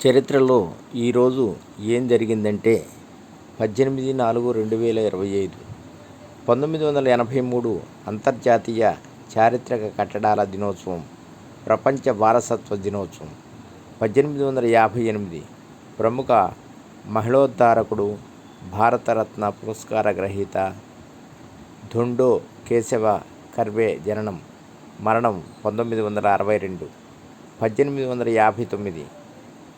చరిత్రలో ఈరోజు ఏం జరిగిందంటే పద్దెనిమిది నాలుగు రెండు వేల ఇరవై ఐదు పంతొమ్మిది వందల ఎనభై మూడు అంతర్జాతీయ చారిత్రక కట్టడాల దినోత్సవం ప్రపంచ వారసత్వ దినోత్సవం పద్దెనిమిది వందల యాభై ఎనిమిది ప్రముఖ మహిళోద్ధారకుడు భారతరత్న పురస్కార గ్రహీత ధుండో కేశవ కర్వే జననం మరణం పంతొమ్మిది వందల అరవై రెండు పద్దెనిమిది వందల యాభై తొమ్మిది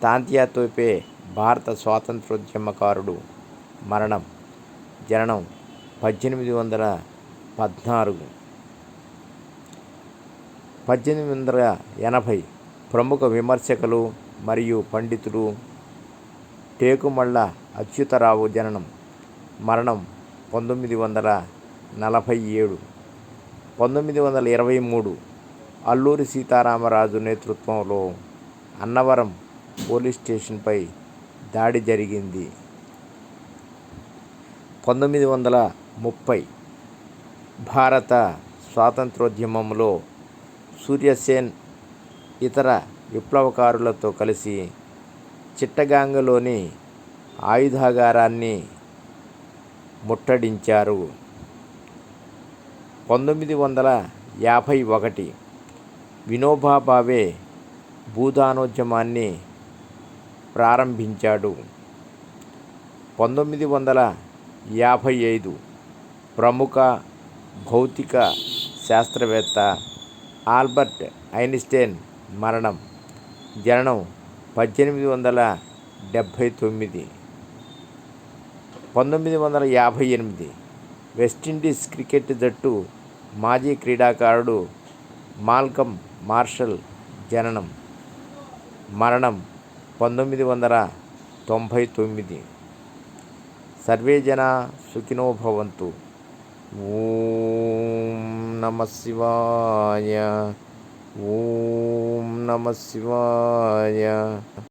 తాంతియా తోపే భారత స్వాతంత్రోద్యమకారుడు మరణం జననం పద్దెనిమిది వందల పద్నాలుగు. పద్దెనిమిది వందల ఎనభై ప్రముఖ విమర్శకులు మరియు పండితులు టేకుమళ్ళ అచ్యుతరావు జననం మరణం పంతొమ్మిది వందల నలభై ఏడు. పంతొమ్మిది వందల ఇరవై మూడు అల్లూరి సీతారామరాజు నేతృత్వంలో అన్నవరం పోలీస్ స్టేషన్పై దాడి జరిగింది. పంతొమ్మిది వందల ముప్పై భారత స్వాతంత్రోద్యమంలో సూర్యసేన్ ఇతర విప్లవకారులతో కలిసి చిట్టగాంగలోని ఆయుధాగారాన్ని ముట్టడించారు. పంతొమ్మిది వందల యాభై ఒకటి వినోబా భావే భూదానోద్యమాన్ని ప్రారంభించాడు. పంతొమ్మిది వందల యాభై ఐదు ప్రముఖ భౌతిక శాస్త్రవేత్త ఆల్బర్ట్ ఐన్స్టైన్ మరణం జననం పద్దెనిమిది వందల డెబ్భై తొమ్మిది. పంతొమ్మిది వందల యాభై ఎనిమిది వెస్టిండీస్ క్రికెట్ జట్టు మాజీ క్రీడాకారుడు మాల్కమ్ మార్షల్ జననం మరణం పంతొమ్మిది వందల తొంభై తొమ్మిది. సర్వే జన సుఖినో భవంతు. ఓం నమ శివాయ. ఓం నమ శివాయ.